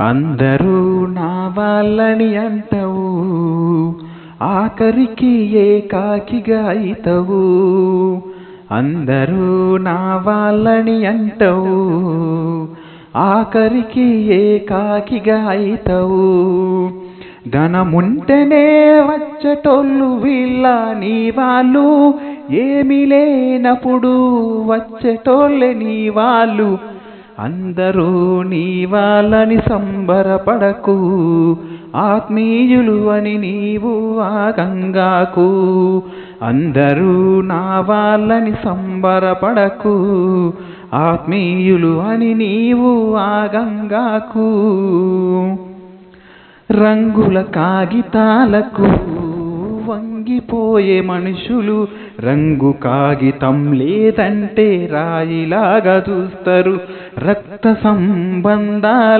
అందరూ నా వాళ్ళని అంటవు ఆఖరికి ఏకాకిగా అయితవు. అందరూ నా వాళ్ళని అంటవు ఆఖరికి ఏకాకిగా అయితవు. ధనముంటేనే వచ్చేటోళ్ళు వీళ్ళ నీ వాళ్ళు ఏమీ లేనప్పుడు వచ్చేటోళ్ళే నీ వాళ్ళు. అందరూ నీ వాళ్ళని సంబరపడకు ఆత్మీయులు అని నీవు ఆగంగాకు అందరూ నా వాళ్ళని సంబరపడకు ఆత్మీయులు అని నీవు ఆగంగాకు రంగుల కాగితాలకు వంగిపోయే మనుషులు రంగు కాగితం లేదంటే రాయిలాగా చూస్తారు. రక్త సంబంధాల